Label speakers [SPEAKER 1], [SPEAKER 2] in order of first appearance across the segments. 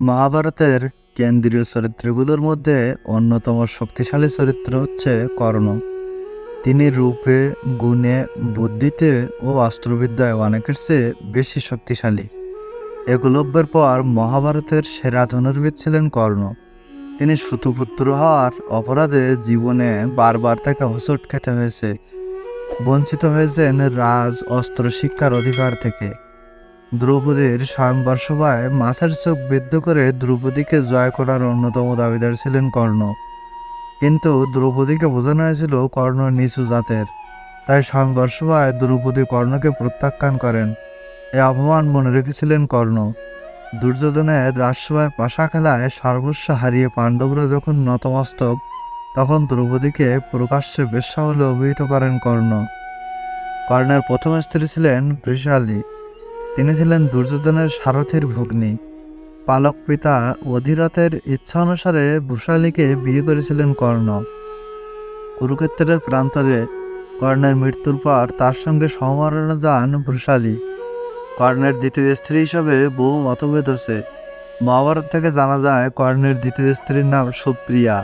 [SPEAKER 1] মহাভারতের কেন্দ্রীয় চরিত্রগুলোর মধ্যে অন্যতম শক্তিশালী চরিত্র হচ্ছে কর্ণ। তিনি রূপে, গুণে, বুদ্ধিতে ও অস্ত্রবিদ্যায় অনেকের চেয়ে বেশি শক্তিশালী। একলব্যের পর মহাভারতের সেরা ধনুর্বিদ ছিলেন কর্ণ। তিনি সুতপুত্র হওয়ার অপরাধে জীবনে বারবার তাকে হোঁচট খেতে হয়েছে। বঞ্চিত হয়েছেন রাজ অস্ত্র শিক্ষার অধিকার থেকে। দ্রৌপদীর স্বয়ংবর সভায় মাছের চোখ বিদ্ধ করে দ্রৌপদীকে জয় করার অন্যতম দাবিদার ছিলেন কর্ণ। কিন্তু দ্রৌপদীকে বোঝানো হয়েছিল কর্ণ নিচু জাতের। তাই স্বয়ংবর সভায় দ্রৌপদী কর্ণকে প্রত্যাখ্যান করেন। এই অপমান মনে রেখেছিলেন কর্ণ। দুর্যোধনের রাজসভায় পাশা খেলায় সর্বস্ব হারিয়ে পাণ্ডবরা যখন নতমস্তক, তখন দ্রৌপদীকে প্রকাশ্যে বেশ্যা বলে অভিহিত করেন কর্ণ। কর্ণের প্রথম স্ত্রী ছিলেন বৃষালী তিনি ছিলেন দুর্যোধনের সারথীর ভগ্নী। পালক পিতা অধীরথের ইচ্ছা অনুসারে বৃষালীকে বিয়ে করেছিলেন কর্ণ। কুরুক্ষেত্রের প্রান্তরে কর্ণের মৃত্যুর পর তার সঙ্গে সমমরণে যান বৃষালী কর্ণের দ্বিতীয় স্ত্রী হিসাবে বহু মতভেদ আছে। মহাভারত থেকে জানা যায়, কর্ণের দ্বিতীয় স্ত্রীর নাম সুপ্রিয়া।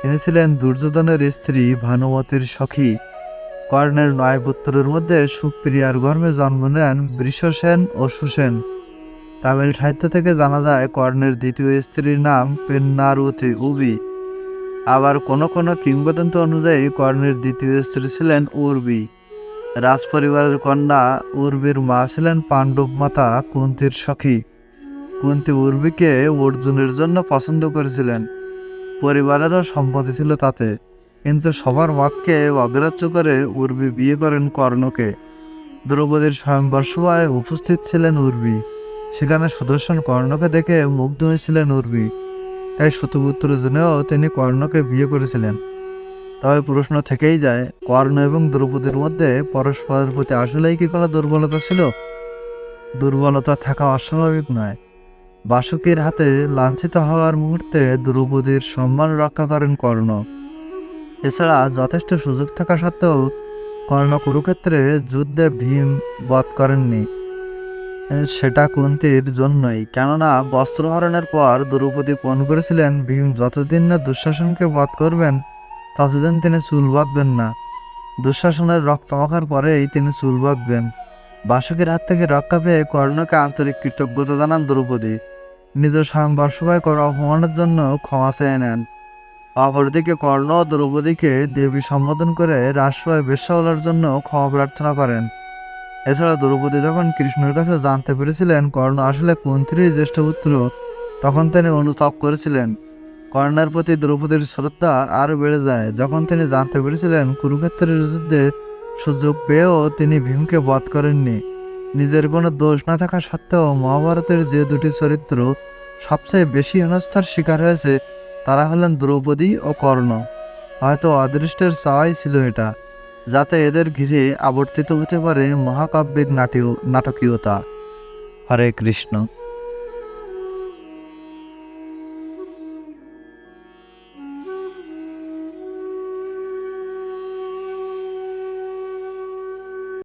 [SPEAKER 1] তিনি ছিলেন দুর্যোধনের স্ত্রী ভানুমতির সখী। কর্ণের নয় পুত্রের মধ্যে সুপ্রিয়ার গর্ভে জন্ম নেন বৃষসেন ও সুসেন। তামিল সাহিত্য থেকে জানা যায়, কর্ণের দ্বিতীয় স্ত্রীর নাম পেন্নারুতি উবি। আবার কোনো কোনো কিংবদন্তি অনুযায়ী কর্ণের দ্বিতীয় স্ত্রী ছিলেন উর্বি। রাজপরিবারের কন্যা উর্বির মা ছিলেন পাণ্ডব মাতা কুন্তির সখী। কুন্তি উর্বিকে অর্জুনের জন্য পছন্দ করেছিলেন। পরিবারেরও সম্মতি ছিল তাতে। কিন্তু সবার মতকে অগ্রাহ্য করে উর্বি বিয়ে করেন কর্ণকে। দ্রৌপদীর স্বয়ংবর সভায় উপস্থিত ছিলেন উর্বি। সেখানে সুদর্শন কর্ণকে দেখে মুগ্ধ হয়েছিলেন উর্বি। তাই সুতপুত্র জনেও তিনি কর্ণকে বিয়ে করেছিলেন। তবে প্রশ্ন থেকেই যায়, কর্ণ এবং দ্রৌপদীর মধ্যে পরস্পরের প্রতি আসলেই কি কোনো দুর্বলতা ছিল? দুর্বলতা থাকা অস্বাভাবিক নয়। বাসুকীর হাতে লাঞ্ছিত হওয়ার মুহূর্তে দ্রৌপদীর সম্মান রক্ষা করেন কর্ণ। এছাড়া যথেষ্ট সুযোগ থাকা সত্ত্বেও কর্ণ কুরুক্ষেত্রে যুদ্ধে ভীম বধ করেননি। সেটা কুন্তির জন্যই। কেননা বস্ত্রহরণের পর দ্রৌপদী পণ করেছিলেন, ভীম যতদিন না দুঃশাসনকে বধ করবেন, ততদিন তিনি চুল বাঁধবেন না। দুঃশাসনের রক্ত মাখার পরেই তিনি চুল বাঁধবেন। বাসকের হাত থেকে রক্ষা পেয়ে কর্ণকে আন্তরিক কৃতজ্ঞতা জানান দ্রৌপদী। নিজ স্বয়ংবর সভায় করা অপমানের জন্য ক্ষমা চেয়ে নেন। অপরদিকে কর্ণ দ্রৌপদীকে দেবী সম্বোধন করে রাজসভায় বেশ্যাওয়ালার জন্য ক্ষমা প্রার্থনা করেন। এছাড়া দ্রৌপদী যখন কৃষ্ণের কাছে জানতে পেরেছিলেন কর্ণ আসলে কুন্তিরই জ্যেষ্ঠ পুত্র, তখন তিনি অনুতাপ করেছিলেন। কর্ণের প্রতি দ্রৌপদীর শ্রদ্ধা আরও বেড়ে যায়। যখন তিনি জানতে পেরেছিলেন কুরুক্ষেত্রের যুদ্ধে সুযোগ পেয়েও তিনি ভীমকে বধ করেননি, নিজের কোনো দোষ না থাকা সত্ত্বেও মহাভারতের যে দুটি চরিত্র সবচেয়ে বেশি হেনস্থার শিকার হয়েছে তারা হলেন দ্রৌপদী ও কর্ণ। হয়তো অদৃষ্টের চাওয়াই ছিল এটা, যাতে এদের ঘিরে আবর্তিত হতে পারে মহাকাব্যিক নাটকীয়তা। হরে কৃষ্ণ।